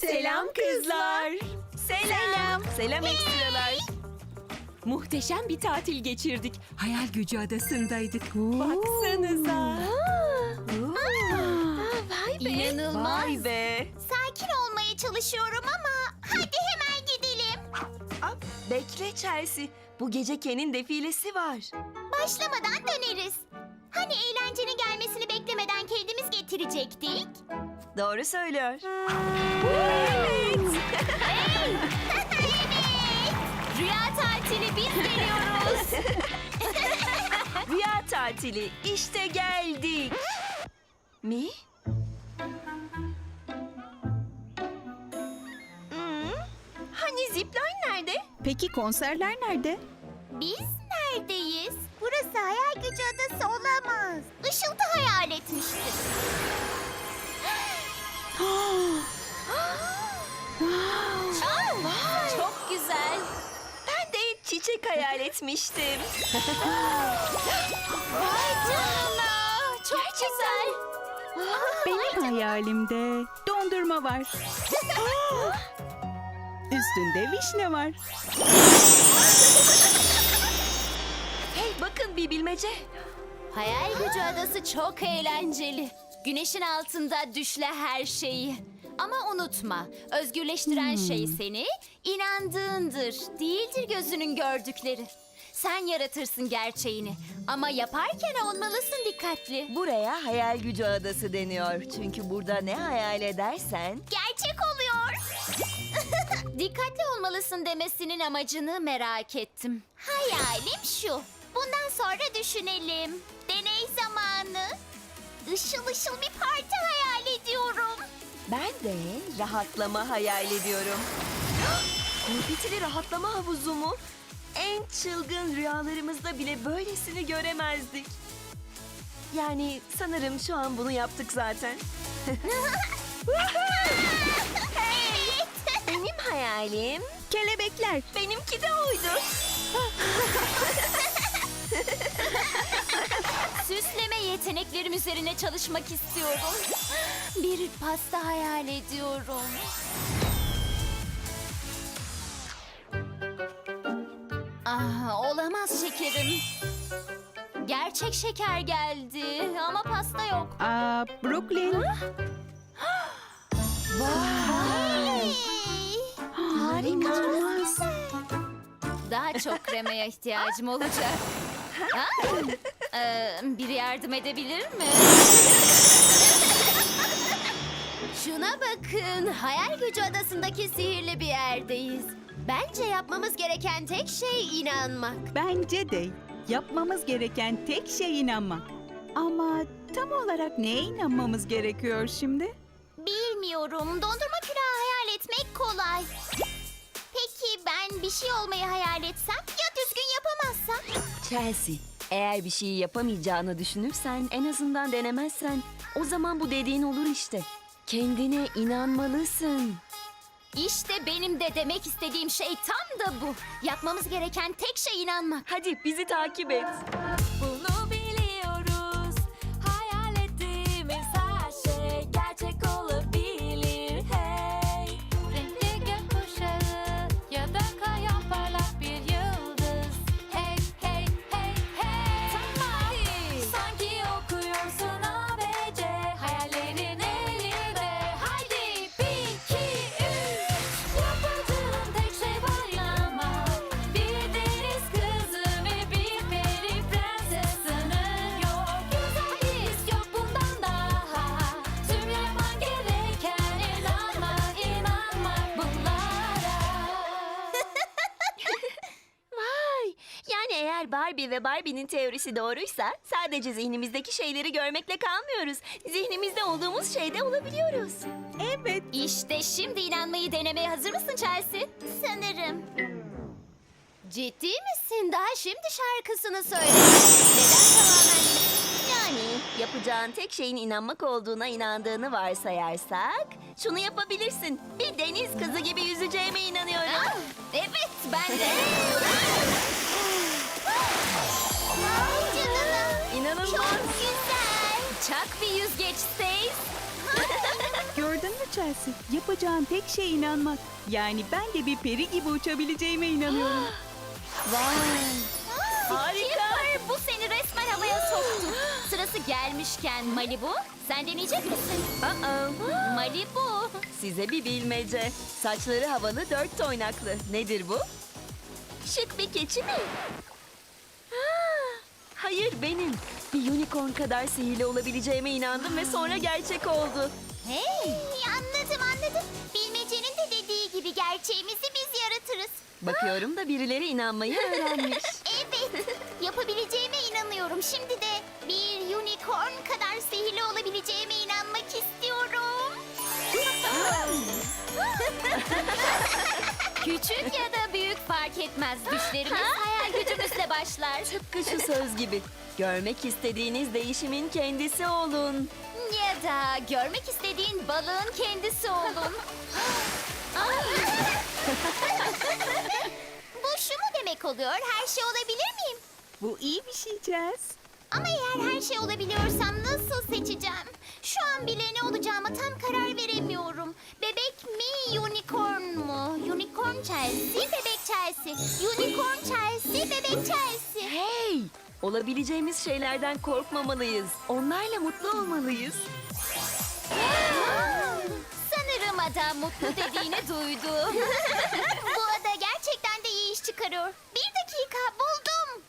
Selam kızlar. Selam. Selam ekstralar. Muhteşem bir tatil geçirdik. Hayal gücü adasındaydık. Baksanıza. Vay be. İnanılmaz. Vay be. Sakin olmaya çalışıyorum ama hadi hemen gidelim. Aa, bekle Chelsea. Bu gece Ken'in defilesi var. Başlamadan döneriz. Hani eğlencenin gelmesini beklemeden kendimiz getirecektik? Doğru söylüyor. evet. Rüya tatili biz veriyoruz. Rüya tatili işte geldik. Mi? Hmm, Hani zipline nerede? Peki konserler nerede? Biz neredeyiz? Burası hayal gücü adası olamaz. Işıltı hayal etmiştir. Çok, çok güzel. Ben de çiçek hayal etmiştim. Vay canına. Çok güzel. Benim hayalimde dondurma var. Üstünde vişne var. Hey bakın bir bilmece. Hayal gücü adası çok eğlenceli. Güneşin altında düşle her şeyi. Ama unutma, özgürleştiren şey seni inandığındır, değildir gözünün gördükleri. Sen yaratırsın gerçeğini ama yaparken olmalısın dikkatli. Buraya hayal gücü adası deniyor. Çünkü burada ne hayal edersen Gerçek oluyor. Dikkatli olmalısın demesinin amacını merak ettim. Hayalim şu. Bundan sonra düşünelim. Deney zamanı. Işıl ışıl bir parti hayal ediyorum. ben de rahatlama hayal ediyorum. Konfetili rahatlama havuzu mu? En çılgın rüyalarımızda bile böylesini göremezdik. Yani sanırım şu an bunu yaptık zaten. evet. Benim hayalim Kelebekler. benimki de oydu. Süsleme yeteneklerim üzerine çalışmak istiyorum. Bir pasta hayal ediyorum. Ah, olamaz şekerim. Gerçek şeker geldi ama pasta yok. Aa, Brooklyn. Hey. İnanılmaz. Daha çok kremaya ihtiyacım olacak. Ha? Ee, biri yardım edebilir mi? Şuna bakın. Hayal gücü adasındaki sihirli bir yerdeyiz. Bence yapmamız gereken tek şey inanmak. Bence de yapmamız gereken tek şey inanmak. Ama tam olarak neye inanmamız gerekiyor şimdi? Bilmiyorum. Dondurma külahı hayal etmek kolay. Peki ben bir şey olmayı hayal etsem ya düzgün yapamazsam? Chelsea, eğer bir şeyi yapamayacağını düşünürsen, en azından denemezsen, o zaman bu dediğin olur işte. Kendine inanmalısın. İşte benim de demek istediğim şey tam da bu. Yapmamız gereken tek şey inanmak. Hadi bizi takip et. Barbie ve Barbie'nin teorisi doğruysa sadece zihnimizdeki şeyleri görmekle kalmıyoruz. Zihnimizde olduğumuz şeyde olabiliyoruz. Evet. İşte şimdi inanmayı denemeye hazır mısın Chelsea? Sanırım. Ciddi misin? Daha şimdi şarkısını söyle. Neden tamamen Yani yapacağın tek şeyin inanmak olduğuna inandığını varsayarsak şunu yapabilirsin. Bir deniz kızı gibi yüzeceğime inanıyorum. Ah, evet ben de. Chelsea? yapacağın tek şey inanmak. Yani ben de bir peri gibi uçabileceğime inanıyorum. Harika. Skipper, bu seni resmen havaya soktu. Sırası gelmişken Malibu, sen deneyecek misin? Aa, Malibu. size bir bilmece. Saçları havalı dört toynaklı. Nedir bu? Şık bir keçi mi? Ha, hayır benim. Bir unicorn kadar sihirli olabileceğime inandım ve sonra gerçek oldu. Hey, anladım anladım. Bilmecenin de dediği gibi gerçeğimizi biz yaratırız. Bakıyorum da birileri inanmayı öğrenmiş. Evet, yapabileceğime inanıyorum. Şimdi de bir unicorn kadar sihirli olabileceğime inanmak istiyorum. Küçük ya da büyük fark etmez. Düşlerimiz hayal gücümüzle başlar. Tıpkı şu söz gibi. Görmek istediğiniz değişimin kendisi olun. Ya da görmek istediğin balığın kendisi olun. Bu şu mu demek oluyor? Her şey olabilir miyim? Bu iyi bir şey Jess. Ama eğer her şey olabiliyorsam nasıl seçeceğim? Şu an bile ne olacağıma tam karar veremiyorum. Bebek mi, unicorn mu? Unicorn Chelsea, bebek Chelsea. Unicorn Chelsea, bebek Chelsea. Olabileceğimiz şeylerden korkmamalıyız. Onlarla mutlu olmalıyız. Sanırım adam mutlu dediğini duydu. Bu ada gerçekten de iyi iş çıkarıyor. Bir dakika buldum.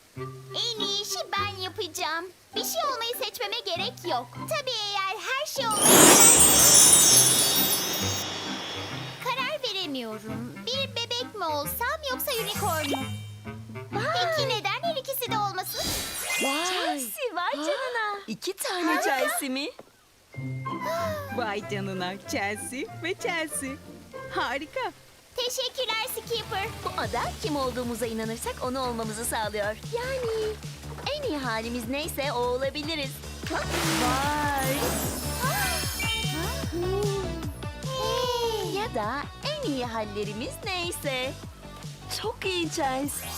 En iyi işi ben yapacağım. Bir şey olmayı seçmeme gerek yok. Tabii eğer her şey olmayı Karar veremiyorum. Bir bebek mi olsam yoksa unicorn mu? Peki neden olmasın? Chelsea var canına. İki tane Chelsea mi? Vay canına Chelsea ve Chelsea. Harika. Teşekkürler Skipper. Bu ada kim olduğumuza inanırsak onu olmamızı sağlıyor. Yani en iyi halimiz neyse o olabiliriz. Vay! Ya da en iyi hallerimiz neyse. Çok iyi Chelsea.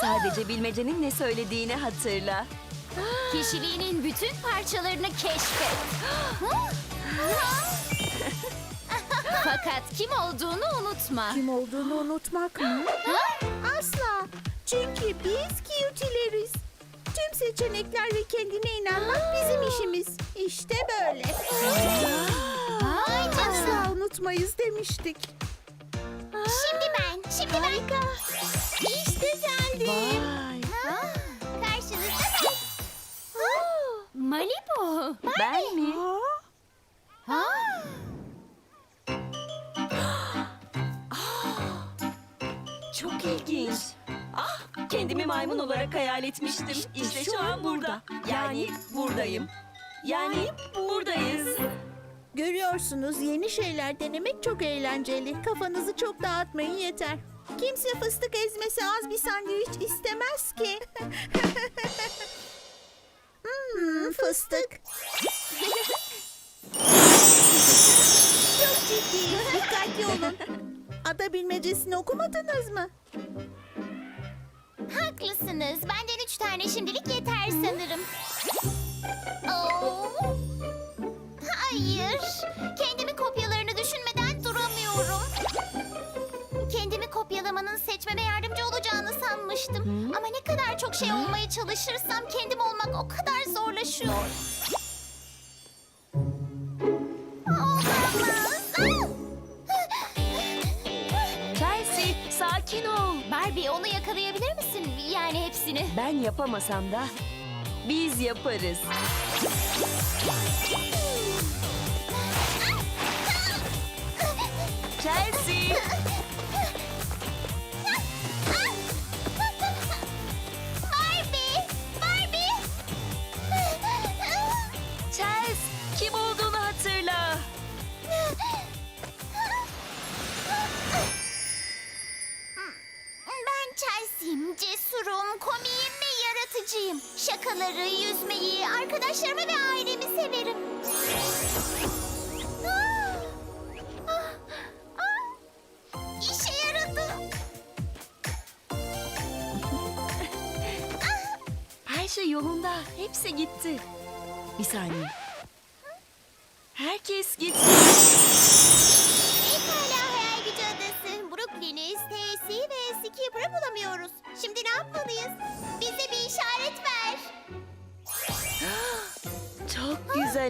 Sadece bilmecenin ne söylediğini hatırla. Kişiliğinin bütün parçalarını keşfet. Fakat kim olduğunu unutma. Kim olduğunu unutmak mı? Asla. Çünkü biz cutileriz. Tüm seçenekler ve kendine inanmak bizim işimiz. İşte böyle. Asla unutmayız demiştik. Şimdi ben, şimdi ben. İşte geldim. Vay! Ha, Karşınızda ben. Malibu. Ben mi? Aa, Çok ilginç. Ah, kendimi maymun olarak hayal etmiştim. İşte şu an burada. Yani buradayım. Yani buradayız. Görüyorsunuz yeni şeyler denemek çok eğlenceli. Kafanızı çok dağıtmayın yeter. Kimse fıstık ezmesi az bir sandviç istemez ki. hmm, fıstık. çok ciddiyiz. Dikkatli olun. Ada bilmecesini okumadınız mı? Haklısınız. Benden üç tane şimdilik yeter sanırım. Oo. Şey olmaya çalışırsam kendim olmak o kadar zorlaşıyor. Olamaz. Chelsea, sakin ol. Barbie onu yakalayabilir misin? Yani hepsini. Ben yapamasam da biz yaparız. Chelsea, cesurum, komiyim ve yaratıcıyım. Şakaları, yüzmeyi, arkadaşlarımı ve ailemi severim. İşe yaradı. Her şey yolunda. Hepsi gitti. Bir saniye. Her herkes gitsin.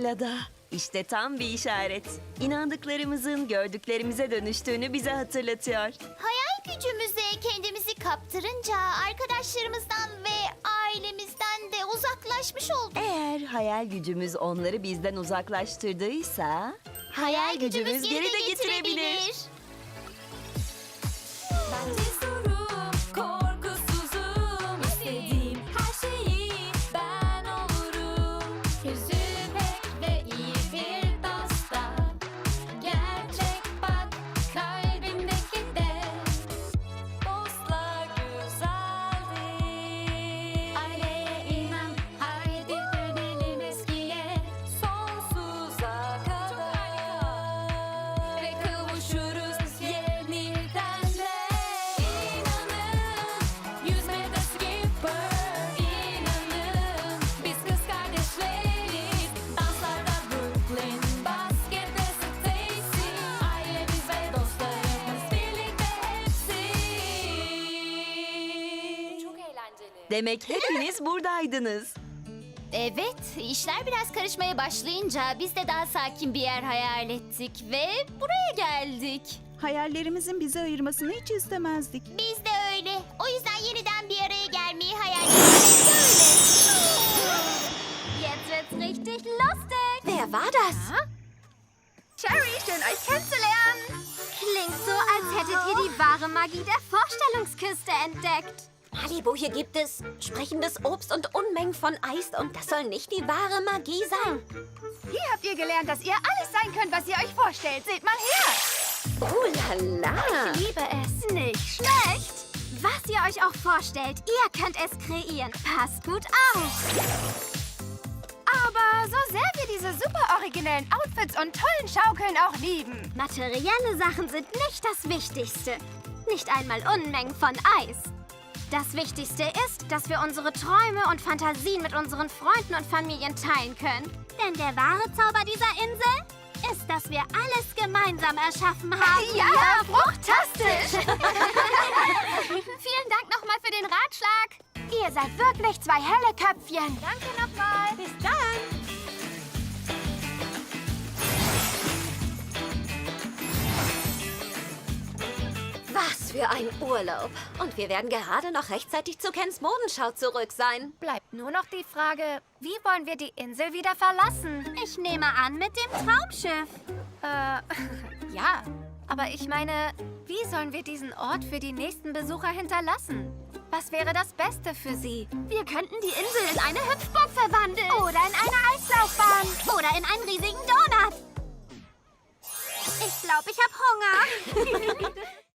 Ada. İşte tam bir işaret. İnandıklarımızın gördüklerimize dönüştüğünü bize hatırlatıyor. Hayal gücümüze kendimizi kaptırınca arkadaşlarımızdan ve ailemizden de uzaklaşmış olduk. Eğer hayal gücümüz onları bizden uzaklaştırdıysa... Hayal gücümüz geri de getirebilir. Ben Demek hepiniz buradaydınız. Evet, işler biraz karışmaya başlayınca biz de daha sakin bir yer hayal ettik ve buraya geldik. Hayallerimizin bizi ayırmasını hiç istemezdik. Biz de öyle. O yüzden yeniden bir araya gelmeyi hayal ediyoruz. Jetzt wird's richtig lustig. Wer war das? Cherry, schön euch kennenzulernen. Klingt so, als hättet ihr die wahre Magie der Vorstellungsküste entdeckt. Malibu, hier gibt es sprechendes Obst und Unmengen von Eis und das soll nicht die wahre Magie sein. Hier habt ihr gelernt, dass ihr alles sein könnt, was ihr euch vorstellt. Seht mal her. Oh la la. Ich liebe es. Nicht schlecht. Was ihr euch auch vorstellt, ihr könnt es kreieren. Passt gut auf. Aber so sehr wir diese super originellen Outfits und tollen Schaukeln auch lieben. Materielle Sachen sind nicht das Wichtigste. Nicht einmal Unmengen von Eis. Das Wichtigste ist, dass wir unsere Träume und Fantasien mit unseren Freunden und Familien teilen können. Denn der wahre Zauber dieser Insel ist, dass wir alles gemeinsam erschaffen haben. Ja, fruchtastisch. Vielen Dank nochmal für den Ratschlag. ihr seid wirklich zwei helle Köpfchen. Danke nochmal. Bis dann. Was für ein Urlaub. Und wir werden gerade noch rechtzeitig zu Kens Modenschau zurück sein. Bleibt nur noch die Frage, wie wollen wir die Insel wieder verlassen? Ich nehme an, mit dem Traumschiff. Äh, ja. Aber ich meine, wie sollen wir diesen Ort für die nächsten Besucher hinterlassen? Was wäre das Beste für sie? Wir könnten die Insel in eine Hüpfburg verwandeln. Oder in eine Eislaufbahn. Oder in einen riesigen Donut. Ich glaube, ich habe Hunger.